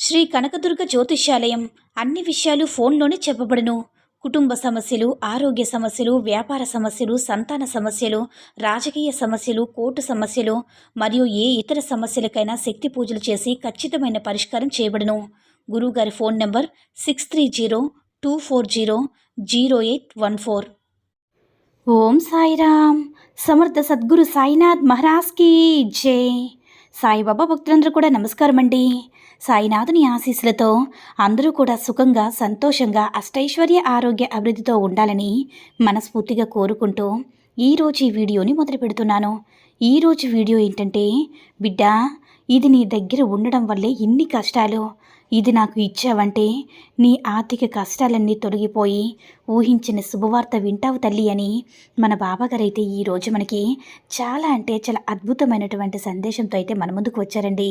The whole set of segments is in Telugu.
శ్రీ కనకదుర్గ జ్యోతిష్యాలయం అన్ని విషయాలు ఫోన్లోనే చెప్పబడును. కుటుంబ సమస్యలు ఆరోగ్య సమస్యలు వ్యాపార సమస్యలు సంతాన సమస్యలు రాజకీయ సమస్యలు కోర్టు సమస్యలు మరియు ఏ ఇతర సమస్యలకైనా శక్తి పూజలు చేసి ఖచ్చితమైన పరిష్కారం చేయబడును. గురువుగారి phone number six three zero two four zero zero eight one four. ఓం సాయిరామ్ సమర్థ సద్గురు సాయినాథ్ మహారాజ్కి జై. సాయిబాబా భక్తులందరూ కూడా నమస్కారం అండి సాయినాథుని ఆశీస్సులతో అందరూ కూడా సుఖంగా సంతోషంగా అష్టైశ్వర్య ఆరోగ్య అభివృద్ధితో ఉండాలని మనస్ఫూర్తిగా కోరుకుంటూ ఈరోజు ఈ వీడియోని మొదలు పెడుతున్నాను. ఈరోజు వీడియో ఏంటంటే బిడ్డ ఇది నీ దగ్గర ఉండడం వల్లే ఇన్ని కష్టాలు. ఇది నాకు ఇచ్చావంటే నీ ఆర్థిక కష్టాలన్నీ తొలగిపోయి ఊహించిన శుభవార్త వింటావు తల్లి అని మన బాబాగారైతే ఈరోజు మనకి చాలా అంటే చాలా అద్భుతమైనటువంటి సందేశంతో అయితే మన ముందుకు వచ్చారండి.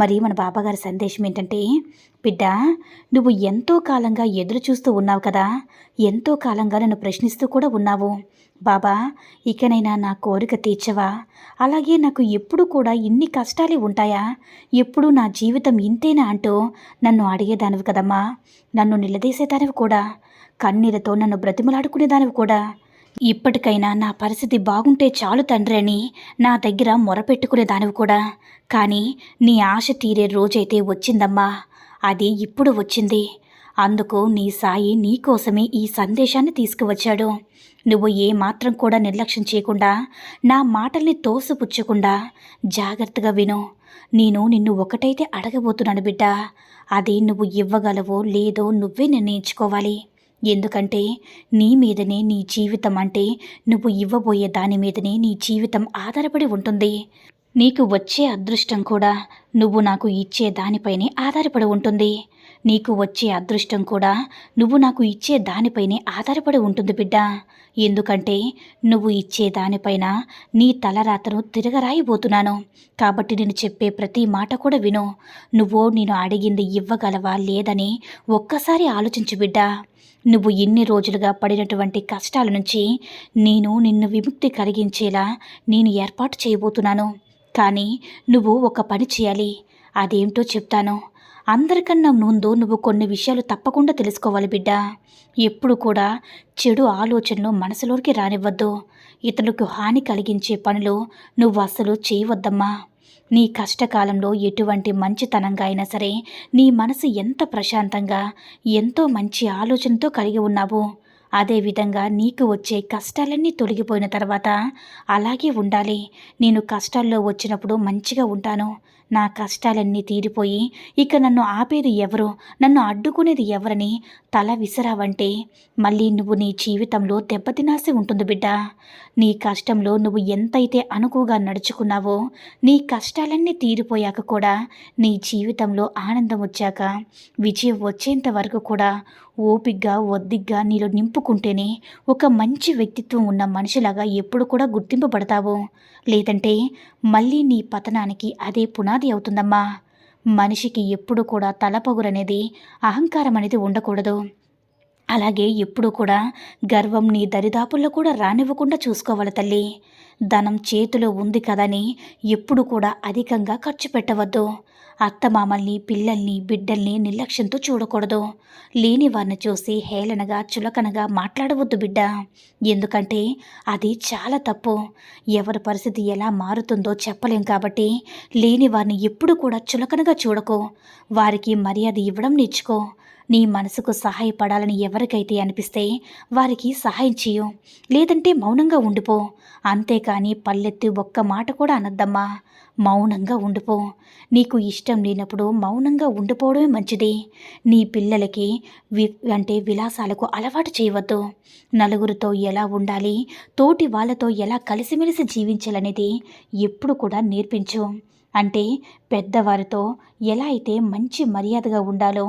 మరి మన బాబాగారి సందేశం ఏంటంటే బిడ్డ నువ్వు ఎంతో కాలంగా ఎదురు చూస్తూ ఉన్నావు కదా. ఎంతో కాలంగా నన్ను ప్రశ్నిస్తూ కూడా ఉన్నావు. బాబా ఇకనైనా నా కోరిక తీర్చవా? అలాగే నాకు ఎప్పుడు కూడా ఇన్ని కష్టాలే ఉంటాయా? ఎప్పుడు నా జీవితం ఇంతేనా అంటూ నన్ను అడిగేదానివి కదమ్మా. నన్ను నిలదీసేదానివి కూడా. కన్నీరతో నన్ను బ్రతిమలాడుకునేదానివి కూడా. ఇప్పటికైనా నా పరిస్థితి బాగుంటే చాలు తండ్రి అని నా దగ్గర మొరపెట్టుకునేదానివి కూడా. కానీ నీ ఆశ తీరే రోజైతే వచ్చిందమ్మా. అది ఇప్పుడు వచ్చింది. అందుకు నీ సాయి నీకోసమే ఈ సందేశాన్ని తీసుకువచ్చాడు. నువ్వు ఏ మాత్రం కూడా నిర్లక్ష్యం చేయకుండా నా మాటల్ని తోసిపుచ్చకుండా జాగ్రత్తగా విను. నేను నిన్ను ఒకటైతే అడగబోతున్నాను బిడ్డ. అది నువ్వు ఇవ్వగలవో లేదో నువ్వే నిర్ణయించుకోవాలి. ఎందుకంటే నీ మీదనే నీ జీవితం అంటే నువ్వు ఇవ్వబోయే దాని మీదనే నీ జీవితం ఆధారపడి ఉంటుంది. నీకు వచ్చే అదృష్టం కూడా నువ్వు నాకు ఇచ్చే దానిపైనే ఆధారపడి ఉంటుంది. నీకు వచ్చే అదృష్టం కూడా నువ్వు నాకు ఇచ్చే దానిపైనే ఆధారపడి ఉంటుంది బిడ్డ. ఎందుకంటే నువ్వు ఇచ్చే దానిపైన నీ తలరాతను తిరగరాయిపోతున్నాను కాబట్టి నేను చెప్పే ప్రతి మాట కూడా విను. నువ్వు నేను అడిగింది ఇవ్వగలవా లేదని ఒక్కసారి ఆలోచించు బిడ్డ. నువ్వు ఇన్ని రోజులుగా పడినటువంటి కష్టాల నుంచి నేను నిన్ను విముక్తి కలిగించేలా నేను ఏర్పాటు చేయబోతున్నాను. కానీ నువ్వు ఒక పని చేయాలి. అదేంటో చెప్తాను. అందరికన్నా ముందు నువ్వు కొన్ని విషయాలు తప్పకుండా తెలుసుకోవాలి బిడ్డ. ఎప్పుడు కూడా చెడు ఆలోచనలు మనసులోకి రానివ్వద్దు. ఇతరులకు హాని కలిగించే పనులు నువ్వు అసలు చేయవద్దమ్మా. నీ కష్టకాలంలో ఎటువంటి మంచితనంగా అయినా సరే నీ మనసు ఎంత ప్రశాంతంగా ఎంతో మంచి ఆలోచనతో కలిగి ఉన్నావు అదేవిధంగా నీకు వచ్చే కష్టాలన్నీ తొలగిపోయిన తర్వాత అలాగే ఉండాలి. నేను కష్టాల్లో వచ్చినప్పుడు మంచిగా ఉంటాను. నా కష్టాలన్నీ తీరిపోయి ఇక నన్ను ఆపేది ఎవరు? నన్ను అడ్డుకునేది ఎవరని తల విసరావంటే మళ్ళీ నువ్వు నీ జీవితంలో దెబ్బతినాసి ఉంటుంది బిడ్డ. నీ కష్టంలో నువ్వు ఎంతైతే అనుకుగా నడుచుకున్నావో నీ కష్టాలన్నీ తీరిపోయాక కూడా నీ జీవితంలో ఆనందం వచ్చాక విజయం వచ్చేంత వరకు కూడా ఓపిగ్గా ఒద్దిగ్గా నీలో నింపుకుంటేనే ఒక మంచి వ్యక్తిత్వం ఉన్న మనిషిలాగా ఎప్పుడు కూడా గుర్తింపబడతావు. లేదంటే మళ్ళీ నీ పతనానికి అదే పునాది అవుతుందమ్మా. మనిషికి ఎప్పుడు కూడా తలపగురనేది అహంకారం అనేది ఉండకూడదు. అలాగే ఎప్పుడూ కూడా గర్వం నీ దరిదాపుల్లో కూడా రానివ్వకుండా చూసుకోవాలి తల్లి. ధనం చేతిలో ఉంది కదని ఎప్పుడు కూడా అధికంగా ఖర్చు పెట్టవద్దు. అత్తమామల్ని పిల్లల్ని బిడ్డల్ని నిర్లక్ష్యంతో చూడకూడదు. లేని వారిని చూసి హేళనగా చులకనగా మాట్లాడవద్దు బిడ్డ. ఎందుకంటే అది చాలా తప్పు. ఎవరి పరిస్థితి ఎలా మారుతుందో చెప్పలేం కాబట్టి లేని వారిని ఎప్పుడు కూడా చులకనగా చూడకో. వారికి మర్యాద ఇవ్వడం నేర్చుకో. నీ మనసుకు సహాయపడాలని ఎవరికైతే అనిపిస్తే వారికి సహాయం చేయు లేదంటే మౌనంగా ఉండిపో. అంతేకాని పల్లెత్తి ఒక్క మాట కూడా అనద్దమ్మా. మౌనంగా ఉండిపో. నీకు ఇష్టం లేనప్పుడు మౌనంగా ఉండిపోవడమే మంచిది. నీ పిల్లలకి వి అంటే విలాసాలకు అలవాటు చేయవద్దు. నలుగురితో ఎలా ఉండాలి? తోటి వాళ్ళతో ఎలా కలిసిమెలిసి జీవించాలనేది ఎప్పుడు కూడా నేర్పించు. అంటే పెద్దవారితో ఎలా అయితే మంచి మర్యాదగా ఉండాలో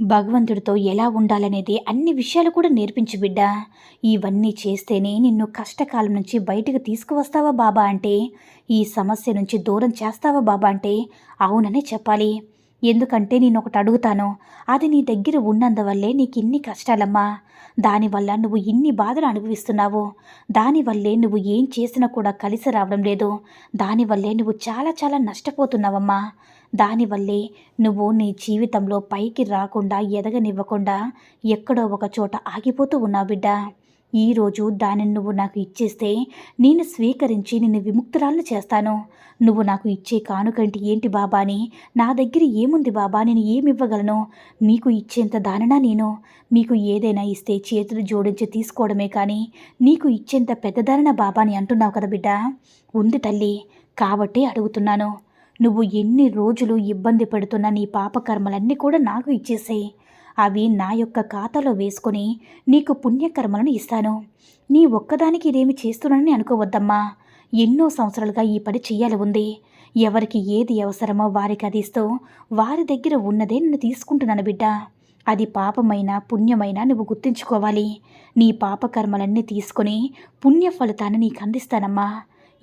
భగవంతుడితో ఎలా ఉండాలనేది అన్ని విషయాలు కూడా నేర్పించు బిడ్డా. ఇవన్నీ చేస్తేనే నిన్ను కష్టకాలం నుంచి బయటకు తీసుకువస్తావా బాబా అంటే? ఈ సమస్య నుంచి దూరం చేస్తావా బాబా అంటే? అవుననే చెప్పాలి. ఎందుకంటే నేను ఒకటి అడుగుతాను. అది నీ దగ్గర ఉన్నందువల్లే నీకు ఇన్ని కష్టాలమ్మా. దానివల్ల నువ్వు ఇన్ని బాధలు అనుభవిస్తున్నావు. దానివల్లే నువ్వు ఏం చేసినా కూడా కలిసి రావడం లేదు. దానివల్లే నువ్వు చాలా చాలా నష్టపోతున్నావమ్మా. దానివల్లే నువ్వు నీ జీవితంలో పైకి రాకుండా ఎదగనివ్వకుండా ఎక్కడో ఒక చోట ఆగిపోతూ ఉన్నావు బిడ్డ. ఈరోజు దానిని నువ్వు నాకు ఇచ్చేస్తే నేను స్వీకరించి నిన్ను విముక్తురాలను చేస్తాను. నువ్వు నాకు ఇచ్చే కానుకంటి ఏంటి బాబా అని? నా దగ్గర ఏముంది బాబా? నేను ఏమివ్వగలను? మీకు ఇచ్చేంత దాననా నేను? మీకు ఏదైనా ఇస్తే చేతులు జోడించి తీసుకోవడమే కానీ నీకు ఇచ్చేంత పెద్దదానన బాబా అని అంటున్నావు కదా బిడ్డ. ఉంది తల్లి కాబట్టే అడుగుతున్నాను. నువ్వు ఎన్ని రోజులు ఇబ్బంది పెడుతున్న నీ పాపకర్మలన్నీ కూడా నాకు ఇచ్చేసేయి అవి నా యొక్క ఖాతాలో వేసుకొని నీకు పుణ్యకర్మలను ఇస్తాను. నీ ఒక్కదానికి ఇదేమి చేస్తున్నానని అనుకోవద్దమ్మా. ఎన్నో సంవత్సరాలుగా ఈ పని చెయ్యాలి ఉంది. ఎవరికి ఏది అవసరమో వారికి అది ఇస్తూ వారి దగ్గర ఉన్నదే నన్ను తీసుకుంటున్నాను బిడ్డ. అది పాపమైనా పుణ్యమైనా నువ్వు గుర్తుంచుకోవాలి. నీ పాపకర్మలన్నీ తీసుకొని పుణ్య ఫలితాన్ని నీకు అందిస్తానమ్మా.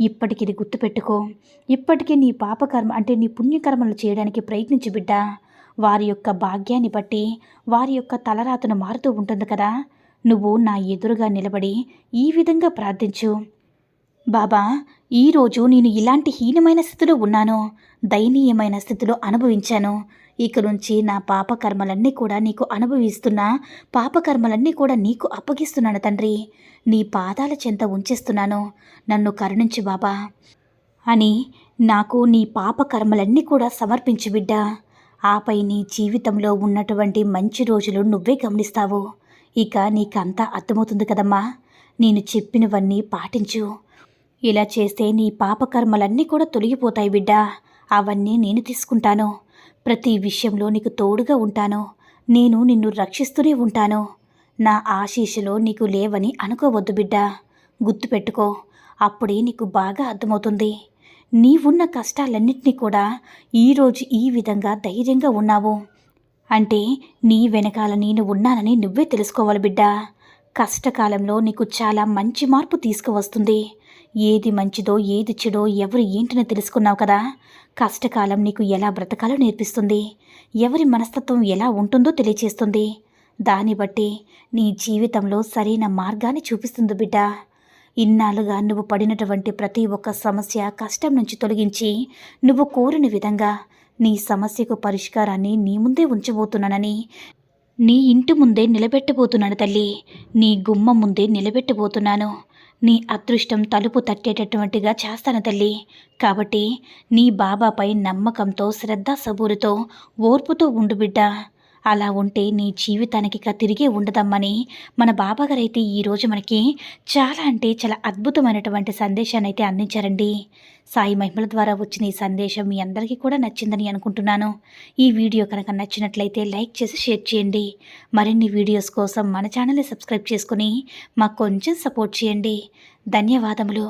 ఇప్పటికి ఇది గుర్తుపెట్టుకో. ఇప్పటికీ నీ పాపకర్మ అంటే నీ పుణ్యకర్మలు చేయడానికి ప్రయత్నించు బిడ్డ. వారి యొక్క భాగ్యాన్ని బట్టి వారి యొక్క తలరాతను మారుతూ ఉంటుంది కదా. నువ్వు నా ఎదురుగా నిలబడి ఈ విధంగా ప్రార్థించు. బాబా ఈరోజు నేను ఇలాంటి హీనమైన స్థితిలో ఉన్నాను. దయనీయమైన స్థితిలో అనుభవించాను. ఇక నుంచి నా పాపకర్మలన్నీ కూడా నీకు అనుభవిస్తున్నా పాపకర్మలన్నీ కూడా నీకు అప్పగిస్తున్నాను తండ్రి. నీ పాదాల చెంత ఉంచేస్తున్నాను. నన్ను కరుణించు బాబా. అని నాకు నీ పాపకర్మలన్నీ కూడా సమర్పించు బిడ్డా. ఆపై నీ జీవితంలో ఉన్నటువంటి మంచి రోజులు నువ్వే గమనిస్తావు. ఇక నీకంతా అర్థమవుతుంది కదమ్మా. నేను చెప్పినవన్నీ పాటించు. ఇలా చేస్తే నీ పాపకర్మలన్నీ కూడా తొలగిపోతాయి బిడ్డా. అవన్నీ నేను తీసుకుంటాను. ప్రతి విషయంలో నీకు తోడుగా ఉంటాను? నేను నిన్ను రక్షిస్తూనే ఉంటాను? నా ఆశీస్సులో నీకు లేవని అనుకోవద్దు బిడ్డా. గుర్తుపెట్టుకో అప్పుడే నీకు బాగా అర్థమవుతుంది. నీవున్న కష్టాలన్నింటినీ కూడా ఈరోజు ఈ విధంగా ధైర్యంగా ఉన్నావు. అంటే నీ వెనకాల నేను ఉన్నానని నువ్వే తెలుసుకోవాలి బిడ్డా. కష్టకాలంలో నీకు చాలా మంచి మార్పు తీసుకువస్తుంది. ఏది మంచిదో ఏది చెడో ఎవరు ఏంటని తెలుసుకున్నావు కదా? కష్టకాలం నీకు ఎలా బ్రతకాలో నేర్పిస్తుంది. ఎవరి మనస్తత్వం ఎలా ఉంటుందో తెలియచేస్తుంది. దాన్ని బట్టి నీ జీవితంలో సరైన మార్గాన్ని చూపిస్తుంది బిడ్డ. ఇన్నాళ్ళుగా నువ్వు పడినటువంటి ప్రతి ఒక్క సమస్య కష్టం నుంచి తొలగించి నువ్వు కోరిన విధంగా నీ సమస్యకు పరిష్కారాన్ని నీ ముందే ఉంచబోతున్నానని నీ ఇంటి ముందే నిలబెట్టబోతున్నాను తల్లి. నీ గుమ్మం ముందే నిలబెట్టబోతున్నాను. నీ అదృష్టం తలుపు తట్టేటటువంటిగా చేస్తాను తల్లి. కాబట్టి నీ బాబాపై నమ్మకంతో శ్రద్ధ సబూరుతో ఓర్పుతో ఉండు బిడ్డ. అలా ఉంటే నీ జీవితానికి ఇక తిరిగే ఉండదమ్మని మన బాబాగారైతే ఈరోజు మనకి చాలా అంటే చాలా అద్భుతమైనటువంటి సందేశాన్ని అయితే అందించారండి. సాయి మహిమల ద్వారా వచ్చిన ఈ సందేశం మీ అందరికీ కూడా నచ్చిందని అనుకుంటున్నాను. ఈ వీడియో కనుక నచ్చినట్లయితే లైక్ చేసి షేర్ చేయండి. మరిన్ని వీడియోస్ కోసం మన ఛానల్ని సబ్స్క్రైబ్ చేసుకుని మాకు కొంచెం సపోర్ట్ చేయండి. ధన్యవాదములు.